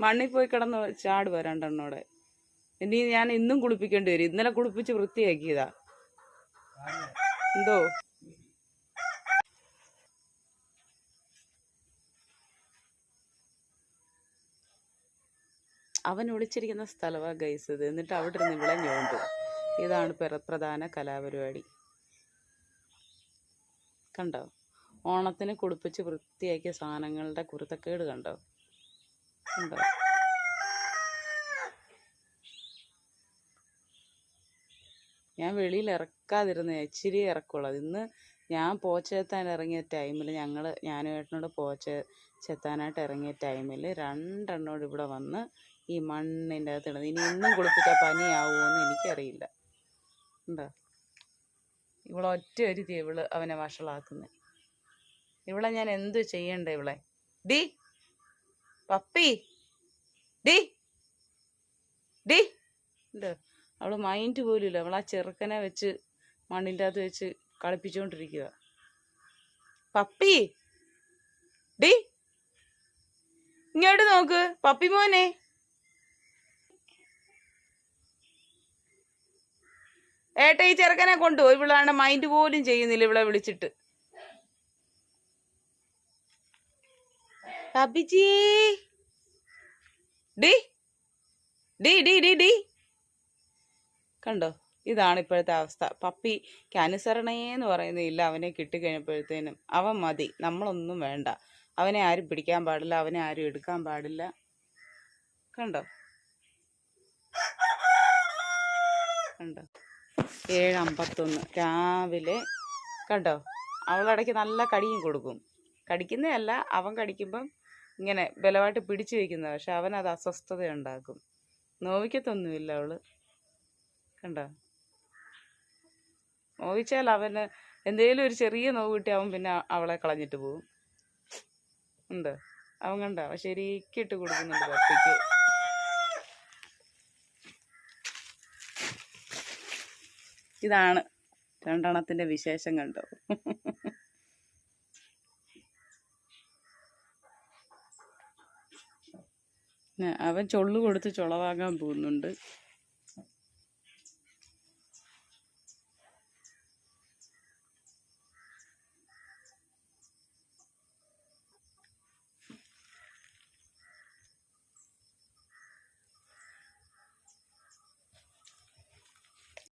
മണ്ണിൽ പോയി കിടന്ന് ചാടുക രണ്ടെണ്ണോടെ. ഇനി ഞാൻ ഇന്നും കുളിപ്പിക്കേണ്ടി വരും. ഇന്നലെ കുളിപ്പിച്ച് വൃത്തിയാക്കിയതാ. എന്തോ? അവൻ ഒളിച്ചിരിക്കുന്ന സ്ഥലമാ ഗൈസ് ഇത്. എന്നിട്ട് അവിടെ ഇരുന്ന് ഇവിടെ ഞോണ്ടും. ഇതാണ് പ്ര- പ്രധാന കലാപരിപാടി. കണ്ടോ? ഓണത്തിന് കുളിപ്പിച്ച് വൃത്തിയാക്കിയ സാധനങ്ങളുടെ കുരുത്തക്കേട് കണ്ടോ? ഞാൻ വെളിയിൽ ഇറക്കാതിരുന്ന ഇച്ചിരി ഇറക്കുള്ളൂ. ഇന്ന് ഞാൻ പോച്ചെത്താൻ ഇറങ്ങിയ ടൈമിൽ ഞങ്ങൾ ഞാനും ഏട്ടനോട് പോച്ച ചെത്താനായിട്ട് ഇറങ്ങിയ ടൈമിൽ രണ്ടെണ്ണോട് ഇവിടെ വന്ന് ഈ മണ്ണിന്റെ അകത്ത് ഇടുന്നത്. ഇനി ഇന്നും കുളിപ്പിച്ചാൽ പനിയാവുമോയെന്ന് എനിക്കറിയില്ല. ഉണ്ടോ? ഇവളൊറ്റ ഒരു ഇവൾ അവനെ വഷളാക്കുന്നത് ഇവളെ ഞാൻ എന്ത് ചെയ്യണ്ടേ ഇവളെ? ഡി പപ്പി ഡി ഡി. ഉണ്ട് അവൾ മൈൻഡ് ഇല്ല അവൾ ആ ചെറുക്കനെ വെച്ച് മണ്ണിന്റെ അകത്ത് വെച്ച് കളിപ്പിച്ചുകൊണ്ടിരിക്കുക പപ്പി ഡി. ഇങ്ങോട്ട് നോക്ക്. പപ്പി മോനെ. ഏട്ട ഈ ചെറുക്കനെ കൊണ്ടുപോയി ഇവിടെ മൈൻഡ് പോലും ചെയ്യുന്നില്ല ഇവളെ വിളിച്ചിട്ട്. അബിജി ഡി. ഡി ഡി ഡി ഡി. കണ്ടോ? ഇതാണ് ഇപ്പോഴത്തെ അവസ്ഥ. പപ്പി അനുസരണയെന്ന് പറയുന്നില്ല അവനെ കിട്ടിക്കഴിഞ്ഞപ്പോഴത്തേനും. അവൻ മതി. നമ്മളൊന്നും വേണ്ട. അവനെ ആരും പിടിക്കാൻ പാടില്ല. അവനെ ആരും എടുക്കാൻ പാടില്ല. കണ്ടോ? കണ്ടോ? ഏഴ് അമ്പത്തൊന്ന് രാവിലെ കണ്ടോ? അവളിടയ്ക്ക് നല്ല കടിയും കൊടുക്കും. കടിക്കുന്നതല്ല അവൻ കടിക്കുമ്പം ഇങ്ങനെ ബലമായിട്ട് പിടിച്ചു വയ്ക്കുന്നത് പക്ഷെ അവൻ അത് അസ്വസ്ഥത ഉണ്ടാക്കും നോവിക്കത്തൊന്നുമില്ല അവൾ. കണ്ടോ? നോവിച്ചാൽ അവന് എന്തേലും ഒരു ചെറിയ നോവ് കിട്ടി അവൻ പിന്നെ അവളെ കളഞ്ഞിട്ട് പോകും ഉണ്ട്. അവൻ കണ്ട? ശരിക്കിട്ട് കൊടുക്കുന്നുണ്ട് പപ്പിക്ക് ഇതാണ് രണ്ടെണ്ണത്തിന്റെ വിശേഷം കണ്ടോ? അവൻ ചൊള്ളു കൊടുത്ത് ചുള പോകുന്നുണ്ട്.